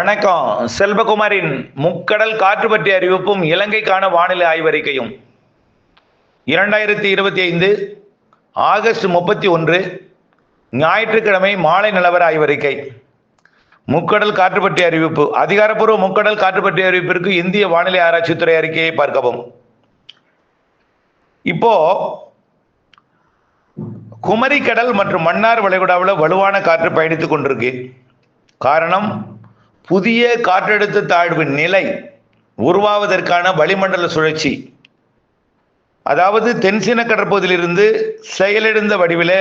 வணக்கம். செல்வகுமாரின் முக்கடல் காற்று பற்றிய அறிவிப்பும் இலங்கைக்கான வானிலை ஆய்வறிக்கையும். இரண்டாயிரத்தி இருபத்தி ஐந்து ஆகஸ்ட் முப்பத்தி ஒன்று ஞாயிற்றுக்கிழமை மாலை நிலவர ஆய்வறிக்கை. முக்கடல் காற்று பற்றிய அறிவிப்பு. அதிகாரப்பூர்வ முக்கடல் காற்று பற்றிய அறிவிப்பிற்கு இந்திய வானிலை ஆராய்ச்சித்துறை அறிக்கையை பார்க்கவும். இப்போ குமரிக்கடல் மற்றும் மன்னார் வளைகுடாவில் வலுவான காற்று பயணித்துக் கொண்டிருக்கு. காரணம் புதிய காற்றழுத்த தாழ்வு நிலை உருவாவதற்கான வளிமண்டல சுழற்சி. அதாவது தென்சீன கடற்பகுதியிலிருந்து செயலிழந்த வடிவில்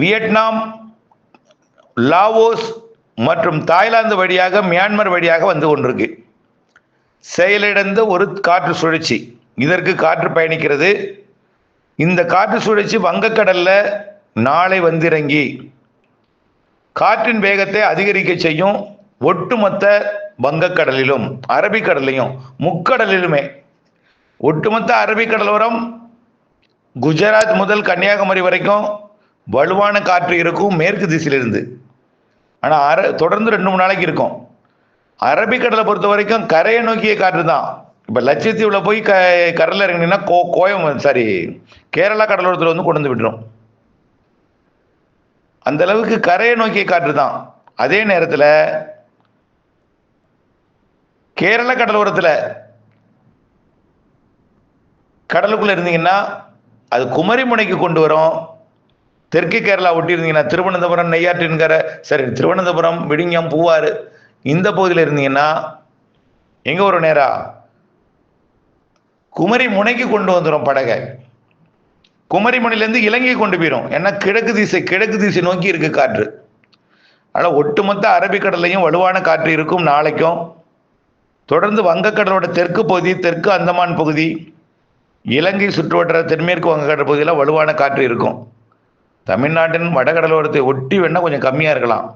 வியட்நாம் லாவோஸ் மற்றும் தாய்லாந்து வழியாக மியான்மர் வழியாக வந்து கொண்டிருக்கு. செயலிழந்த ஒரு காற்று சுழற்சி. இதற்கு காற்று பயணிக்கிறது. இந்த காற்று சுழற்சி வங்கக்கடல்ல நாளை வந்திறங்கி காற்றின் வேகத்தை அதிகரிக்க செய்யும் ஒட்டுமொத்த வங்கக்கடலிலும் அரபிக்கடலையும் முக்கடலிலுமே. ஒட்டுமொத்த அரபிக்கடலோரம் குஜராத் முதல் கன்னியாகுமரி வரைக்கும் வலுவான காற்று இருக்கும் மேற்கு திசையிலிருந்து. ஆனால் அர தொடர்ந்து ரெண்டு மூணு நாளைக்கு இருக்கும். அரபிக்கடலை பொறுத்த வரைக்கும் கரையை நோக்கிய காற்று தான். இப்போ லட்சத்தீவில் போய் க கடலில் இறங்கினீங்கன்னா கோ கோயம் சாரி கேரளா கடலோரத்தில் வந்து கொண்டு வந்து விட்டுரும். அந்த அளவுக்கு கரையை நோக்கி காற்று தான். அதே நேரத்தில் கேரள கடலோரத்தில் கடலுக்குள்ளே இருந்தீங்கன்னா அது குமரிமுனைக்கு கொண்டு வரும். தெற்கு கேரளா ஒட்டி இருந்தீங்கன்னா திருவனந்தபுரம் நெய்யாற்றின்கிற சரி திருவனந்தபுரம் விடிங்கம் பூவாறு இந்த பகுதியில் இருந்தீங்கன்னா எங்கே ஒரு நேரா? குமரி முனைக்கு கொண்டு வந்துடும் படகை. குமரிமணிலேருந்து இலங்கை கொண்டு போயிடும் ஏன்னா கிழக்கு திசை கிழக்கு திசை நோக்கி இருக்கு காற்று. ஆனால் ஒட்டுமொத்த அரபிக்கடலையும் வலுவான காற்று இருக்கும் நாளைக்கும். தொடர்ந்து வங்கக்கடலோட தெற்கு பகுதி தெற்கு அந்தமான் பகுதி இலங்கை சுற்றுவட்டார தென்மேற்கு வங்கக்கடல் பகுதியில் வலுவான காற்று இருக்கும். தமிழ்நாட்டின் வடகடலோரத்தை ஒட்டி வேணால் கொஞ்சம் கம்மியாக இருக்கலாம்.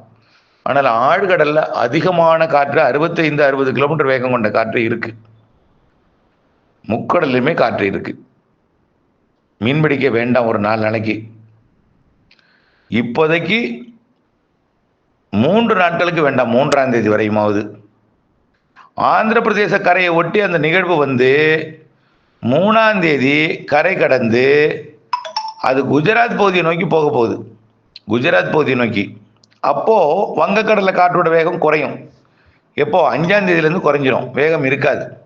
ஆனால் ஆழ்கடலில் அதிகமான காற்று அறுபத்தைந்து அறுபது கிலோமீட்டர் வேகம் கொண்ட காற்று இருக்குது முக்கடல்லையுமே காற்று இருக்குது மீன் பிடிக்க வேண்டாம் ஒரு நாலு நாளைக்கு. இப்போதைக்கு மூன்று நாட்களுக்கு வேண்டாம் மூன்றாம் தேதி வரையுமாவது. ஆந்திர பிரதேச கரையை ஒட்டி அந்த நிகழ்வு வந்து மூணாம் தேதி கரை கடந்து அது குஜராத் பகுதியை நோக்கி போக போகுது. குஜராத் பகுதியை நோக்கி. அப்போது வங்கக்கடலில் காற்றோட வேகம் குறையும். எப்போ? அஞ்சாம் தேதியிலேருந்து குறைஞ்சிரும். வேகம் இருக்காது.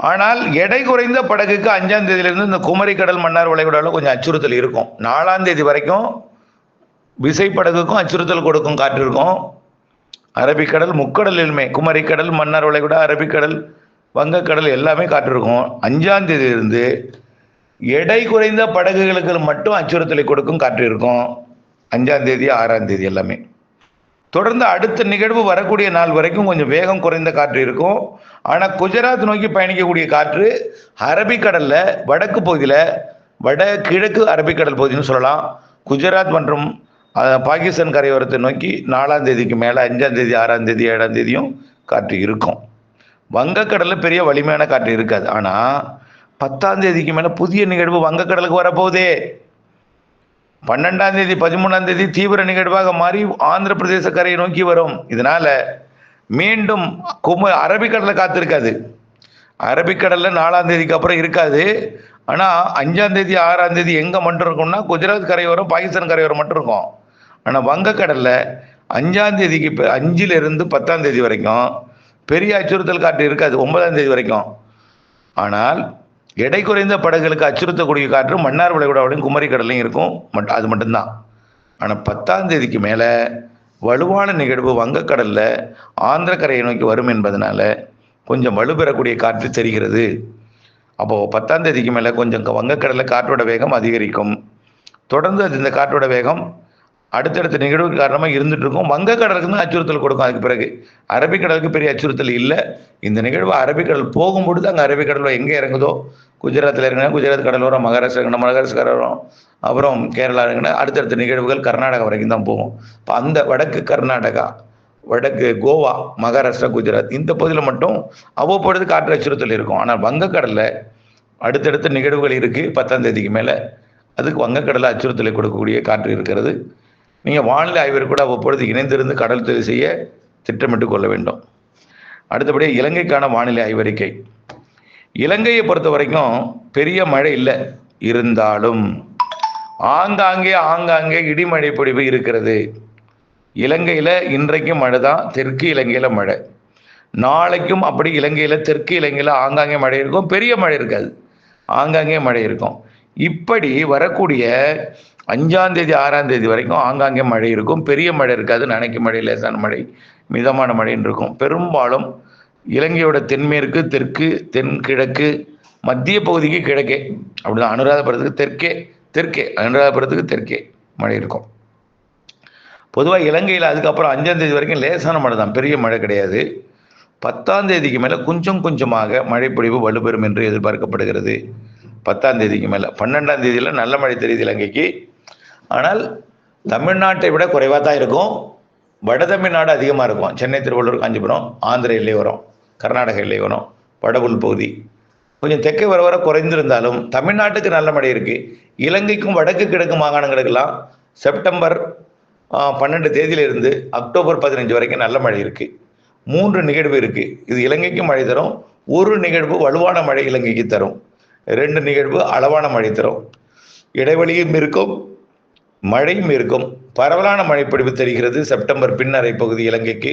ஆனால் எடை குறைந்த படகுக்கு அஞ்சாம் தேதியிலிருந்து இந்த குமரி கடல் மன்னார் வளைகுடாவில் கொஞ்சம் அச்சுறுத்தல் இருக்கும். நாலாம் தேதி வரைக்கும் விசைப்படகுக்கும் அச்சுறுத்தல் கொடுக்கும் காற்று இருக்கும். அரபிக்கடல் முக்கடலிலுமே குமரிக்கடல் மன்னார் வளைகுடா அரபிக்கடல் வங்கக்கடல் எல்லாமே காற்று இருக்கும். அஞ்சாம் தேதியிலிருந்து எடை குறைந்த படகுகளுக்கு மட்டும் அச்சுறுத்தலை கொடுக்கும் காற்று இருக்கும். அஞ்சாம் தேதி ஆறாம் தேதி எல்லாமே. தொடர்ந்து அடுத்த நிகழ்வு வரக்கூடிய நாள் வரைக்கும் கொஞ்சம் வேகம் குறைந்த காற்று இருக்கும். ஆனால் குஜராத் நோக்கி பயணிக்கக்கூடிய காற்று அரபிக்கடலில் வடக்கு பகுதியில் வட கிழக்கு அரபிக்கடல் பகுதின்னு சொல்லலாம். குஜராத் மற்றும் பாகிஸ்தான் கரையோரத்தை நோக்கி நாலாம் தேதிக்கு மேலே அஞ்சாம் தேதி ஆறாம் தேதி ஏழாம் தேதியும் காற்று இருக்கும். வங்கக்கடலில் பெரிய வலிமையான காற்று இருக்காது. ஆனால் பத்தாம் தேதிக்கு மேலே புதிய நிகழ்வு வங்கக்கடலுக்கு வரப்போகுதே. பன்னெண்டாம் தேதி பதிமூணாம் தேதி தீவிர நிகழ்வாக மாறி ஆந்திர பிரதேச கரையை நோக்கி வரும். இதனால மீண்டும் கும அரபிக்கடலை காத்திருக்காது. அரபிக்கடலில் நாலாம் தேதிக்கு அப்புறம் இருக்காது. ஆனால் அஞ்சாம் தேதி ஆறாம் தேதி எங்கே மட்டும் இருக்கும்னா குஜராத் கரையோரம் பாகிஸ்தான் கரையோரம் மட்டும் இருக்கும். ஆனால் வங்கக்கடலில் அஞ்சாம் தேதிக்கு இப்போ அஞ்சிலிருந்து பத்தாம் தேதி வரைக்கும் பெரிய அச்சுறுத்தல் காற்று இருக்காது ஒன்பதாம் தேதி வரைக்கும். ஆனால் எடை குறைந்த படகுகளுக்கு அச்சுறுத்தக்கூடிய காற்று மன்னார் வளைகுடாவிலையும் குமரி கடலையும் இருக்கும். மட் அது மட்டும்தான். ஆனால் பத்தாம் தேதிக்கு மேலே வலுவான நிகழ்வு வங்கக்கடலில் ஆந்திர கரையை நோக்கி வரும் என்பதனால கொஞ்சம் வலுப்பெறக்கூடிய காற்று தெரிகிறது. அப்போது பத்தாம் தேதிக்கு மேலே கொஞ்சம் வங்கக்கடலில் காற்றோட வேகம் அதிகரிக்கும். தொடர்ந்து அது இந்த காற்றோட வேகம் அடுத்தடுத்த நிகழ்வு காரணமாக இருந்துட்டு இருக்கும். வங்கக்கடலுக்கு தான் அச்சுறுத்தல் கொடுக்கும். அதுக்கு பிறகு அரபிக்கடலுக்கு பெரிய அச்சுறுத்தல் இல்லை. இந்த நிகழ்வு அரபிக்கடல் போகும்பொழுது அங்கே அரபிக்கடலில் எங்கே இறங்குதோ குஜராத்தில் இறங்கினா குஜராத் கடலோரம் மகாராஷ்டிரா இருக்கணும் மகாராஷ்டிரா கடலோரம் அப்புறம் கேரளா இறங்கினா அடுத்தடுத்த நிகழ்வுகள் கர்நாடகா வரைக்கும் தான் போகும். இப்போ அந்த வடக்கு கர்நாடகா வடக்கு கோவா மகாராஷ்டிரா குஜராத் இந்த பகுதியில் மட்டும் அவ்வப்பொழுது காற்று அச்சுறுத்தல் இருக்கும். ஆனால் வங்கக்கடலில் அடுத்தடுத்த நிகழ்வுகள் இருக்குது பத்தாம் தேதிக்கு மேலே அதுக்கு வங்கக்கடலில் அச்சுறுத்தலை கொடுக்கக்கூடிய காற்று இருக்கிறது. நீங்கள் வானிலை ஆய்வர் கூட அவ்வப்பொழுது இணைந்திருந்து கடல் தொழில் செய்ய திட்டமிட்டு கொள்ள வேண்டும். அடுத்தபடி இலங்கைக்கான வானிலை ஆய்வறிக்கை. இலங்கையை பொறுத்த வரைக்கும் பெரிய மழை இல்லை. இருந்தாலும் ஆங்காங்கே ஆங்காங்கே இடிமழை பொழிவு இருக்கிறது. இலங்கையில் இன்றைக்கும் மழை தான் தெற்கு இலங்கையில் மழை. நாளைக்கும் அப்படி இலங்கையில் தெற்கு இலங்கையில் ஆங்காங்கே மழை இருக்கும் பெரிய மழை இருக்காது. ஆங்காங்கே மழை இருக்கும். இப்படி வரக்கூடிய அஞ்சாம் தேதி ஆறாம் தேதி வரைக்கும் ஆங்காங்கே மழை இருக்கும். பெரிய மழை இருக்காது நனைக்கு மழை லேசான மழை மிதமான மழைன்னு இருக்கும். பெரும்பாலும் இலங்கையோட தென்மேற்கு தெற்கு தென்கிழக்கு மத்திய பகுதிக்கு கிழக்கே. அப்படிதான் அனுராதபுரத்துக்கு தெற்கே தெற்கே அனுராதபுரத்துக்கு தெற்கே மழை இருக்கும். பொதுவாக இலங்கையில் அதுக்கப்புறம் அஞ்சாம் தேதி வரைக்கும் லேசான மழை தான் பெரிய மழை கிடையாது. பத்தாம் தேதிக்கு மேலே கொஞ்சம் கொஞ்சமாக மழைப்பொழிவு வலுப்பெறும் என்று எதிர்பார்க்கப்படுகிறது. பத்தாம் தேதிக்கு மேலே பன்னெண்டாம் தேதியில் நல்ல மழை தெரியுது இலங்கைக்கு. ஆனால் தமிழ்நாட்டை விட குறைவாக தான் இருக்கும். வட தமிழ்நாடு அதிகமாக இருக்கும். சென்னை திருவள்ளூர் காஞ்சிபுரம் ஆந்திர எல்லை வரும். கர்நாடக எல்லை வடபுல் பகுதி. கொஞ்சம் தெற்கே வர வர குறைந்திருந்தாலும் தமிழ்நாட்டுக்கு நல்ல மழை இருக்குது இலங்கைக்கும் வடக்கு கிழக்கு மாகாணங்களுக்கெல்லாம் செப்டம்பர் பன்னெண்டு தேதியிலிருந்து அக்டோபர் பதினஞ்சு வரைக்கும் நல்ல மழை இருக்குது மூன்று நிகழ்வு இருக்குது இது இலங்கைக்கும் மழை தரும். ஒரு நிகழ்வு வலுவான மழை இலங்கைக்கு தரும். ரெண்டு நிகழ்வு அளவான மழை தரும். இடைவெளியும் இருக்கும் மழையும் இருக்கும். பரவலான மழைப்பொழிவு தெரிகிறது. செப்டம்பர் பின்னரை பகுதி இலங்கைக்கு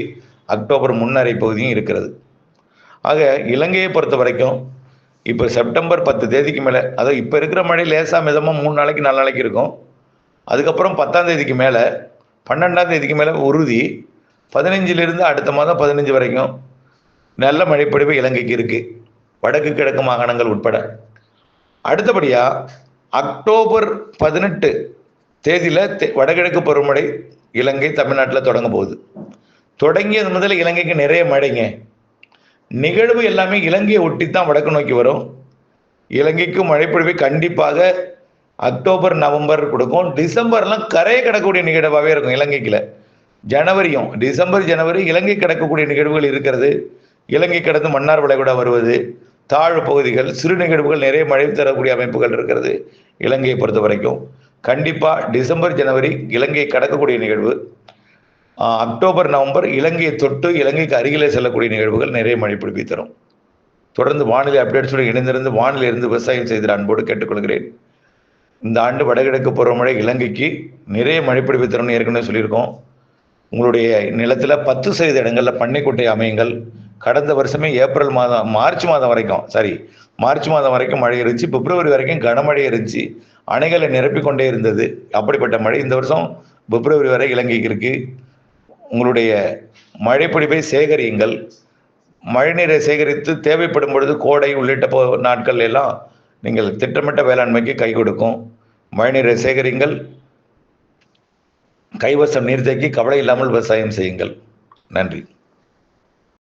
அக்டோபர் முன்னரை பகுதியும் இருக்கிறது. ஆக இலங்கையை பொறுத்த வரைக்கும் இப்போ செப்டம்பர் பத்து தேதிக்கு மேலே அதாவது இப்போ இருக்கிற மழை லேசாக மிதமாக மூணு நாளைக்கு நாலு நாளைக்கு இருக்கும். அதுக்கப்புறம் பத்தாம் தேதிக்கு மேலே பன்னெண்டாம் தேதிக்கு மேலே உறுதி. பதினஞ்சிலிருந்து அடுத்த மாதம் பதினஞ்சு வரைக்கும் நல்ல மழைப்பொழிவு இலங்கைக்கு இருக்குது வடக்கு கிழக்கு மாகாணங்கள் உட்பட. அடுத்தபடியாக அக்டோபர் பதினெட்டு தேதியில் தெ- வடகிழக்கு பருவமழை இலங்கை தமிழ்நாட்டில் தொடங்க போகுது. தொடங்கியது முதல்ல இலங்கைக்கு நிறைய மழைங்க. நிகழ்வு எல்லாமே இலங்கையை ஒட்டி தான் வடக்கு நோக்கி வரும். இலங்கைக்கு மழைப்பொழிவை கண்டிப்பாக அக்டோபர் நவம்பர் கொடுக்கும். டிசம்பர்லாம் கரையை கிடக்கக்கூடிய நிகழ்வாகவே இருக்கும் இலங்கைக்குள்ள. ஜனவரியும் டிசம்பர் ஜனவரி இலங்கை கிடக்கக்கூடிய நிகழ்வுகள் இருக்கிறது. இலங்கை கடந்து மன்னார் வளைகுடா வருவது. தாழ் பகுதிகள் சிறு நிகழ்வுகள் நிறைய மழை தரக்கூடிய அமைப்புகள் இருக்கிறது இலங்கையை பொறுத்த வரைக்கும் கண்டிப்பாக டிசம்பர் ஜனவரி இலங்கையை கடக்கக்கூடிய நிகழ்வு. அக்டோபர் நவம்பர் இலங்கையை தொட்டு இலங்கைக்கு அருகிலே செல்லக்கூடிய நிகழ்வுகள் நிறைய மழை பிடிப்பி தரும். தொடர்ந்து வானிலை அப்டேட்ஸோடு இணைந்திருந்து வானிலை இருந்து விவசாயம் செய்த அன்போடு கேட்டுக்கொள்கிறேன். இந்த ஆண்டு வடகிழக்கு பருவமழை இலங்கைக்கு நிறைய மழைப்பிடிப்பு தரும்னு ஏற்கனவே சொல்லியிருக்கோம். உங்களுடைய நிலத்தில் பத்து சதவீத இடங்களில் பண்ணைக்குட்டை அமையுங்கள். கடந்த வருஷமே ஏப்ரல் மாதம் மார்ச் மாதம் வரைக்கும் சாரி மார்ச் மாதம் வரைக்கும் மழை இருந்துச்சு. பிப்ரவரி வரைக்கும் கனமழை இருந்துச்சு. அணைகளை நிரப்பிக்கொண்டே இருந்தது. அப்படிப்பட்ட மழை இந்த வருஷம் பிப்ரவரி வரை இலங்கைக்கு இருக்குது உங்களுடைய மழைப்பொழிவை சேகரியுங்கள். மழைநீரை சேகரித்து தேவைப்படும் பொழுது கோடை உள்ளிட்ட நாட்கள் எல்லாம் நீங்கள் திட்டமிட்ட வேளாண்மைக்கு கை கொடுக்கும். மழைநீரை சேகரிங்கள் கைவசம் நீர் தேக்கி கவலை இல்லாமல் விவசாயம் செய்யுங்கள். நன்றி.